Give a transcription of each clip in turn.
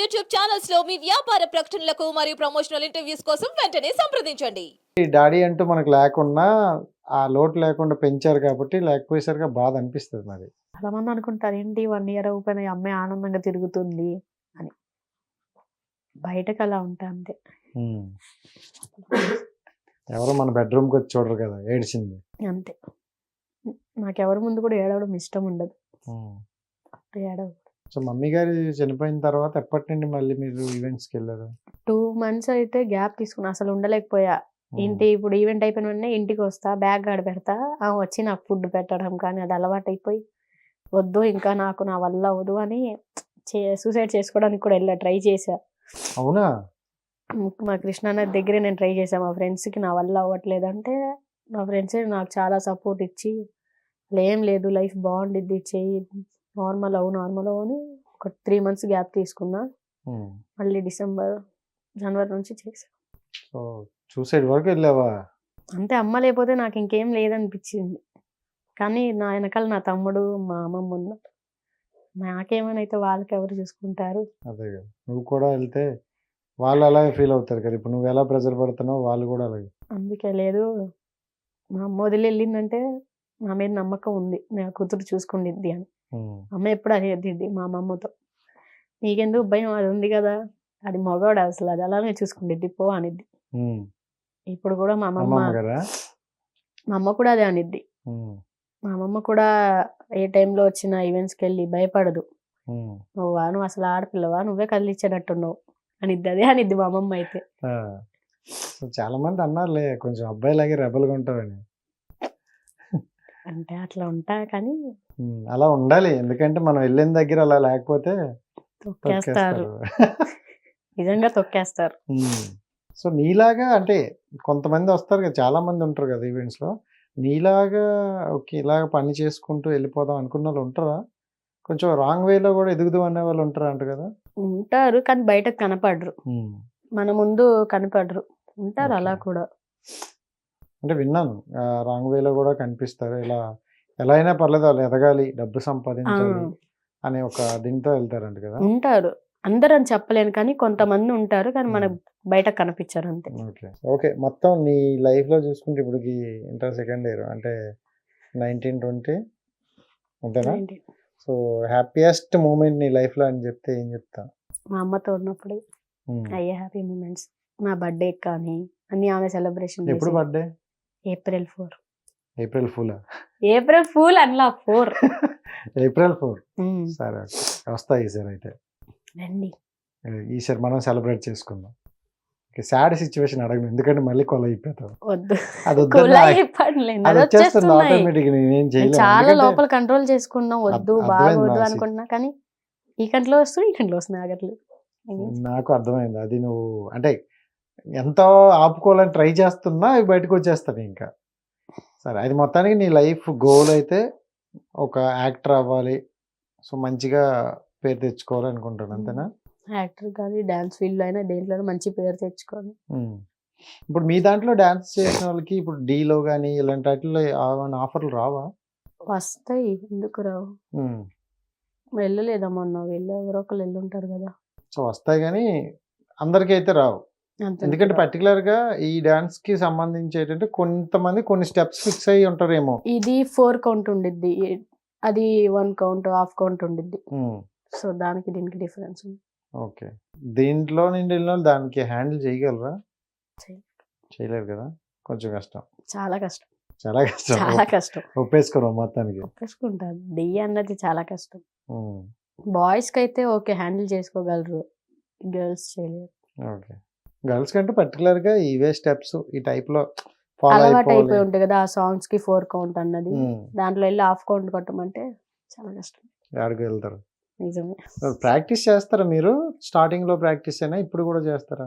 YouTube ఛానల్స్లో మీ వ్యాపార ప్రకటనలకు మరియు ప్రమోషనల్ ఇంటర్వ్యూస్ కోసం వెంటనే సంప్రదించండి. ఈ డాడీ అంటూ మనకు లేకున్నా ఆ లోటు లేకుండా పెంచారు కాబట్టి లేకపోయేసరికి బాధ అనిపిస్తుంది మరి. చాలా మంది అనుకుంటారు ఏంటి వన్ ఇయర్ అయిపోయిన అమ్మాయి ఆనందంగా తిరుగుతుంది అని. బయటకు అలా ఉంటా అంతే. ఉమ్. ఎవరు మన బెడ్రూమ్కి వచ్చి చూడరు కదా ఏడ్చింది. అంతే. నాకెవరి ముందు కూడా ఏడవడం ఇష్టం ఉండదు. ఉమ్. ఏడవ సో మమ్మీ గారు చనిపోయిన తర్వాత ఎప్పటి నుండి మళ్ళీ మీరు ఈవెంట్స్కి వెళ్ళారు? టూ మంత్స్ అయితే గ్యాప్ తీసుకున్నా అసలు ఉండలేకపోయా. ఇంటి ఇప్పుడు ఈవెంట్ అయిపోయిన వెంటనే ఇంటికి వస్తా బ్యాగ్ ఆడ పెడతా వచ్చి నాకు ఫుడ్ పెట్టడం కానీ అది అలవాటు అయిపోయి వద్దు ఇంకా నాకు నా వల్ల అవ్వదు అని సూసైడ్ చేసుకోవడానికి కూడా వెళ్ళా ట్రై చేశా. అవునా? మా కృష్ణానది దగ్గరే నేను ట్రై చేశాను మా ఫ్రెండ్స్కి నా వల్ల అవ్వట్లేదు అంటే మా ఫ్రెండ్సే నాకు చాలా సపోర్ట్ ఇచ్చి "అలా ఏం లేదు లైఫ్ బాగుండిద్ది చెయ్యి నార్మల్ అవు నార్మల్ అవు అని ఒక త్రీ మంత్స్ గ్యాప్ తీసుకున్నా. మళ్ళీ డిసెంబర్ జనవరి నుంచి చేసా సో వరకు వెళ్ళావా? అంతే అమ్మ లేకపోతే నాకు ఇంకేం లేదనిపించింది. కానీ నా వెనకాల నా తమ్ముడు మా అమ్మమ్మ ఉన్నారు. నాకేమైనా అయితే వాళ్ళకి ఎవరు చూసుకుంటారు? అదే నువ్వు కూడా వెళ్తే వాళ్ళు అలాగే ఫీల్ అవుతారు కదా. ఇప్పుడు నువ్వు ఎలా ప్రెజర్ పడుతున్నావు వాళ్ళు కూడా అలాగే. అందుకే లేదు. మా అమ్మ వదిలి వెళ్ళిందంటే నా మీద నమ్మకం ఉంది. నా కూతురు చూసుకుండిద్ది అని. అమ్మ ఎప్పుడు అనేది మా అమ్మమ్మతో. నీకెందుకు భయం? అది ఉంది కదా. అది మగవాడు అసలు. అది అలానే చూసుకుండిద్ది. పో అనిద్ది. ఇప్పుడు కూడా మా అమ్మమ్మ మా అమ్మ కూడా అదే అనిద్ది. మా అమ్మమ్మ కూడా ఏ టైంలో వచ్చిన ఈవెంట్స్కి వెళ్ళి భయపడదు. నువ్వా నువ్వు అసలు ఆడపిల్లవా నువ్వే కదిలిచ్చేటట్టున్నావు అనిద్ది. అదే అనిద్ది మా అమ్మమ్మ అయితే. చాలా మంది అన్నారులే కొంచెం అబ్బాయిలాగే రెబల్గా ఉంటావని. అంటే అట్లా ఉంటా కానీ అలా ఉండాలి. ఎందుకంటే మనం వెళ్ళిన దగ్గర అలా లేకపోతే తొక్కేస్తారు. నిజంగా తొక్కేస్తారు. సో నీలాగా అంటే కొంతమంది వస్తారు కదా చాలా మంది ఉంటారు కదా ఈవెంట్స్లో. నీలాగా ఓకే ఇలాగ పని చేసుకుంటూ వెళ్ళిపోదాం అనుకున్న వాళ్ళు ఉంటారా? కొంచెం రాంగ్ వేలో కూడా ఎదుగుదాం అనే వాళ్ళు ఉంటారా అంట కదా? ఉంటారు కానీ బయటకు కనపడరు. మన ముందు కనపడరు. ఉంటారు అలా. కూడా. అంటే విన్నాను. రాంగ్ వేలో కూడా కనిపిస్తారు. ఇలా ఎలా అయినా పర్లేదు వాళ్ళు ఎదగాలి డబ్బు సంపాదించాలి. అనే ఒక దీంతో వెళ్తారంట కదా! ఉంటారు. అందరూ అని చెప్పలేను కానీ కొంతమంది ఉంటారు కానీ మన మ్మ్. బయట కనిపించారు అంతే. ఓకే. ఓకే. మొత్తం నీ లైఫ్లో చూసుకుంటే ఇప్పటికి ఇంటర్ సెకండ్ ఇయర్ అంటే నైన్టీన్ ట్వంటీ అంతేనా? సో హ్యాపీయెస్ట్ మూమెంట్ నీ లైఫ్లో అని చెప్తే ఏం చెప్తా మా అమ్మతో ఉన్నప్పుడు. అయ్యే హ్యాపీ మూమెంట్స్. నా బర్త్డే కానీ అన్ని ఆమె సెలబ్రేషన్ ఎప్పుడు birthday? April four. April fool? April fool అన్లా four. April four? సరే ఓకే. వస్తా ఈసారి అయితే. రండి. ఈసారి మనం సెలబ్రేట్ చేసుకుందాం. సాడ్ సిచ్యువేషన్ అడగను ఎందుకంటే మళ్ళీ కొల చేయలేను. చాలా లోపల కంట్రోల్ చేసుకున్నాం వద్దు బాగోద్దు అనుకుంటున్నా. కానీ ఈ కంట్లో వస్తుంది ఈ కంట్లో వస్తుంది ఆగట్లేదు నాకు అర్థమైంది. అది నువ్వు అంటే ఎంతో ఆపుకోవాలని ట్రై చేస్తున్నా అవి బయటకు వచ్చేస్తాను ఇంకా. సరే అది మొత్తానికి నీ లైఫ్ గోల్ అయితే ఒక యాక్టర్ అవ్వాలి. సో మంచిగా పేరు తెచ్చుకోవాలి అనుకుంటాను అంతేనా? యాక్టర్ కానీ డాన్స్ ఫీల్డ్లో అయినా దేంట్లో మంచి పేరు తెచ్చుకోవాలి. ఇప్పుడు మీ దాంట్లో డాన్స్ చేసిన వాళ్ళకి ఇప్పుడు డీలో కానీ ఇలాంటి వాటిల్లో ఆఫర్లు రావా? వస్తాయి. ఎందుకు రావు? ఉమ్. వెళ్ళలేదా మొన్న? వెళ్ళి ఎవరో ఒకరు వెళ్ళి ఉంటారు కదా. సో వస్తాయి కానీ అందరికీ అయితే రావు. ఎందుకంటే particular గా ఈ డాన్స్కి సంబంధించి ఏంటంటే కొంతమంది కొన్ని స్టెప్స్ ఫిక్స్ అయ్యి ఉంటారేమో. ఇది ఫోర్ కౌంట్ ఉండిద్ది. అది వన్ కౌంట్ హాఫ్ కౌంట్ ఉండిద్ది. సో దానికి దీనికి డిఫరెన్స్ ఉంది. ఓకే దీంట్లో నుండి దానికి హ్యాండిల్ చేయగలరా? చేయలేరు. కదా? కొంచెం కష్టం. చాలా కష్టం. చాలా కష్టం. చాలా కష్టం. ఒప్పేసుకోరు మొత్తానికి. ఒప్పేసుకుంటారు. దెయ్యి అన్నది చాలా కష్టం. ఉమ్. బాయ్స్కి అయితే ఓకే హ్యాండిల్ చేసుకోగలరు. గర్ల్స్ చేయలేరు. ఓకే గర్ల్స్ కంటే particular గా ఇవే స్టెప్స్ ఈ టైప్లో ఫాలో అలవాటు అయిపోయి ఉంటుంది కదా ఆ సాంగ్స్కి ఫోర్ కౌంట్ అన్నది. దాంట్లో వెళ్ళి హాఫ్ కౌంట్ కొట్టమంటే చాలా కష్టం. ఆడికి వెళ్తారు? నిజమే. ప్రాక్టీస్ చేస్తారా మీరు? స్టార్టింగ్లో ప్రాక్టీస్ అయినా ఇప్పుడు కూడా చేస్తారా?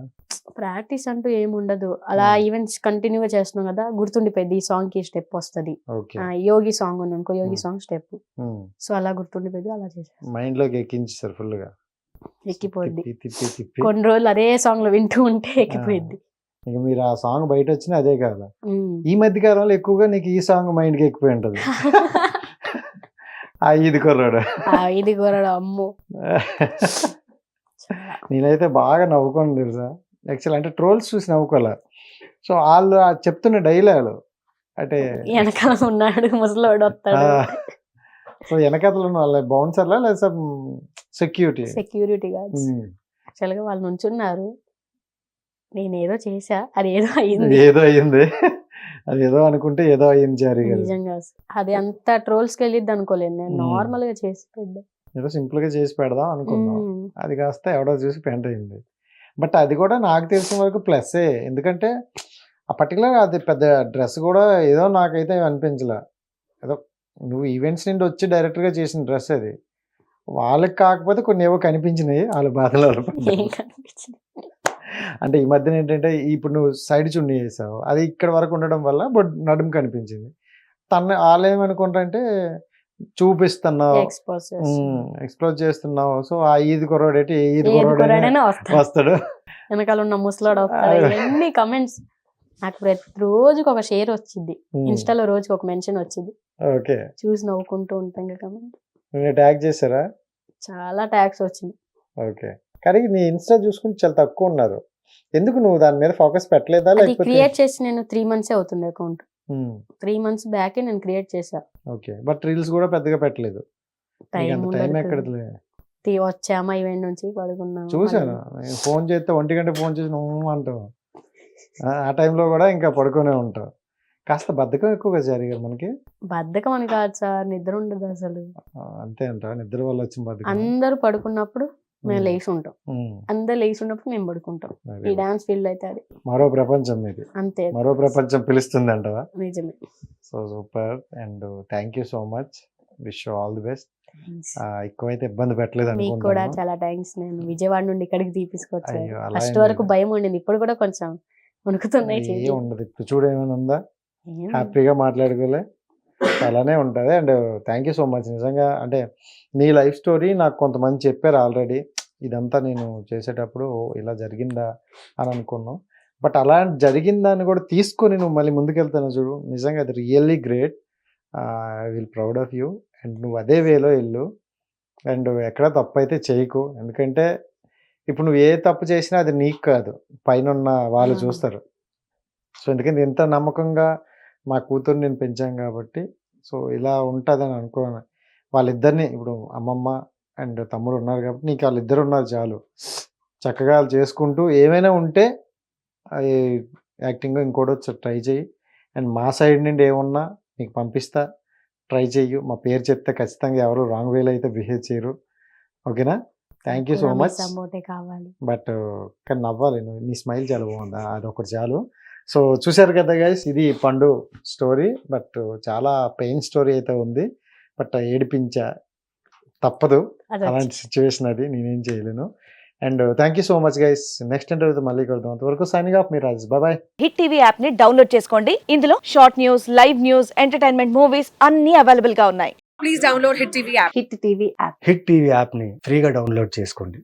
ప్రాక్టీస్ అంటూ ఏముండదు అలా. ఈవెంట్స్ కంటిన్యూగా చేస్తున్నాం కదా గుర్తుండిపోయింది ఈ సాంగ్కి స్టెప్ వస్తుంది. ఓకే. యోగి సాంగ్ ఉంది అనుకో యోగి. సాంగ్ స్టెప్ సో అలా గుర్తుండిపోయింది అలా చేసేస్తాం. మైండ్లోకి ఎక్కించేస్తారు ఫుల్గా. ఎక్కిపోద్ది తిప్పి తిప్పి తిప్పి కొన్ని రోజులు అదే సాంగ్లో వింటూ ఉంటే ఎక్కిపోయింది ఇక మీరు ఆ సాంగ్ బయట వచ్చినా అదే కాదా. ఈ మధ్య కాలంలో ఎక్కువగా నీకు ఈ సాంగ్ మైండ్కి ఎక్కిపోయి ఉంటది. ఆ ఇది కుర్రాడు. ఆ, ఇది కూడా అమ్మో. నేనైతే బాగా నవ్వుకోను తెలుసా? యాక్చువల్ అంటే ట్రోల్స్ చూసి నవ్వుకోలే. సో వాళ్ళు చెప్తున్న డైలాగులు అంటే వెనకాల ఉన్నాడు ముసలోడు వస్తాడు. సో వెనకతలు ఉన్న వాళ్ళ బౌన్సర్లా లేదా సెక్యూరిటీ సెక్యూరిటీ గార్డ్స్ యాక్చువల్గా వాళ్ళు నుంచున్నారు. నేను ఏదో చేశా అది ఏదో అయ్యింది ఏదో అయ్యింది. అది ఏదో అనుకుంటే ఏదో అయ్యింది జారీ గారు నిజంగా. అది అంత ట్రోల్స్కి వెళ్ళిద్ది అనుకోలేదు నేను. మ్మ్. నార్మల్గా చేసి పెద్ద ఏదో సింపుల్గా చేసి పెడదాం అనుకున్నాం మ్మ్. అది కాస్త ఎవడో చూసి పెంట అయింది. బట్ అది కూడా నాకు తెలిసిన వరకు ప్లస్సే. ఎందుకంటే ఆ పర్టికులర్ అది పెద్ద డ్రెస్ కూడా ఏదో నాకైతే అనిపించలే. ఏదో నువ్వు ఈవెంట్స్ నుండి వచ్చి డైరెక్ట్గా చేసిన డ్రెస్ అది. వాళ్ళకి కాకపోతే కొన్ని ఏవో కనిపించినాయి వాళ్ళ బాధలు అంటే ఈ మధ్యన ఏంటంటే ఇప్పుడు నువ్వు సైడ్ చున్నీ వేసావు. అది ఇక్కడ వరకు ఉండడం వల్ల బట్ నడుము కనిపించింది. తన వాళ్ళు ఏమనుకుంటారంటే చూపిస్తున్నావు. ఎక్స్పోజ్ ఎక్స్ప్లోర్ చేస్తున్నావు. సో ఆ ఈద్ ఏ ఈద్ కొరాడైనా వస్తాడు. వెనకాల ఉన్న ముసలోడు వస్తాడు. ఎన్ని కమెంట్స్ నాకు ప్రతి రోజుకి ఒక షేర్ వచ్చింది. ఇన్స్టాలో రోజుకి ఒక మెన్షన్ వచ్చింది. ఓకే. చూసి నవ్వుకుంటూ ఉంటాం కమెంట్ ట్యాగ్ చేశారా? చాలా ట్యాక్స్ వచ్చింది. ఓకే. కానీ నీ ఇన్స్టా చూసుకుంటే చాలా తక్కువ ఉన్నారు. ఎందుకు నువ్వు దాని మీద ఫోకస్ పెట్టలేదా లేకపోతే క్రియేట్ చేసి నేను త్రీ మంత్స్ అవుతుంది అకౌంట్. త్రీ మంత్స్ బ్యాకే నేను క్రియేట్ చేశా. ఓకే. బట్ రీల్స్ కూడా పెద్దగా పెట్టలేదు. టైం ఎక్కడలే వచ్చామా ఈవెంట్ నుంచి? పడుకున్నాము? చూశాను. నేను ఫోన్ చేస్తే ఒంటి గంట ఫోన్ చేసి నువ్వు అంటావు. ఆ, ఆ టైంలో కూడా ఇంకా పడుకునే ఉంటావు. కాస్త బద్ధకం ఎక్కువగా జరిగారు మనకి. బద్ధకం అని కాదు సార్ నిద్ర ఉండదు అసలు. అంతే అంట నిద్ర వల్ల వచ్చిన బద్ధకం. అందరూ పడుకున్నప్పుడు మేము లేచి ఉంటాం. అందరు లేచి ఉన్నప్పుడు మేము పడుకుంటాం. ఈ. డాన్స్ ఫీల్డ్ అయితే అది. మరో ప్రపంచం ఇది. అంతే. మరో ప్రపంచం పిలుస్తుంది అంటవా? నిజమే. So super. And thank you so much. Wish all the best. ఎక్కువైతే ఇబ్బంది పెట్టలేదు మీకు కూడా చాలా థ్యాంక్స్. నేను విజయవాడ నుండి ఇక్కడికి అలా ఫస్ట్ వరకు. భయం ఉండింది. ఇప్పుడు కూడా కొంచెం వణుకుతున్నాయి. ఉండదు ఇప్పుడు చూడు ఏమైనా ఉందా? హ్యాపీగా మాట్లాడుకోలే. అలానే ఉంటుంది. And thank you so much. నిజంగా అంటే నీ లైఫ్ స్టోరీ నాకు కొంతమంది చెప్పారు ఆల్రెడీ. ఇదంతా నేను చేసేటప్పుడు "ఓ, ఇలా జరిగిందా అని అనుకున్నాను బట్ అలా జరిగిందని కూడా తీసుకొని నువ్వు మళ్ళీ ముందుకెళ్తాను చూడు. నిజంగా అది really great. I will proud of you. And నువ్వు అదే వేలో వెళ్ళు. అండ్ ఎక్కడ తప్పు అయితే చేయకు. ఎందుకంటే ఇప్పుడు నువ్వు ఏ తప్పు చేసినా అది నీకు కాదు. పైన ఉన్న వాళ్ళు. చూస్తారు. సో ఎందుకంటే ఇంత నమ్మకంగా మా కూతురు నేను పెంచాను కాబట్టి సో ఇలా ఉంటుందని అనుకోను. వాళ్ళిద్దరిని ఇప్పుడు అమ్మమ్మ అండ్ తమ్ముడు ఉన్నారు కాబట్టి నీకు వాళ్ళిద్దరు ఉన్నారు చాలు. చక్కగా వాళ్ళు చేసుకుంటూ ఏమైనా ఉంటే అది యాక్టింగ్ ఇంకోటి ట్రై చేయి అండ్ మా సైడ్ నుండి ఏమున్నా నీకు పంపిస్తా. ట్రై చెయ్యు. మా పేరు చెప్తే ఖచ్చితంగా ఎవరు రాంగ్ వేలో అయితే బిహేవ్ చేయరు. ఓకేనా? Thank you so much. But కానీ నవ్వాలి నువ్వు. నీ స్మైల్ చాలా బాగుంది. అదొకటి చాలు. సో చూశారు కదా గైస్ ఇది పండు స్టోరీ బట్ చాలా పెయిన్ స్టోరీ అయితే ఉంది. బట్ ఏడిపించా తప్పదు. అది. అలాంటి సిచ్యువేషన్ అది నేనేం చేయలేను. And thank you so much guys next ఇంటర్వ్యూతో మళ్ళీ కలుద్దాం. అంతవరకు సైనింగ్ ఆఫ్ మీ రాజు బాయ్ హిట్ టీవీ యాప్ని డౌన్లోడ్ చేసుకోండి. ఇందులో short news live news entertainment movies అన్ని అవైలబుల్గా ఉన్నాయి. Please download Hit TV app. Hit TV app hit TV యాప్ని ఫ్రీగా డౌన్లోడ్ చేసుకోండి.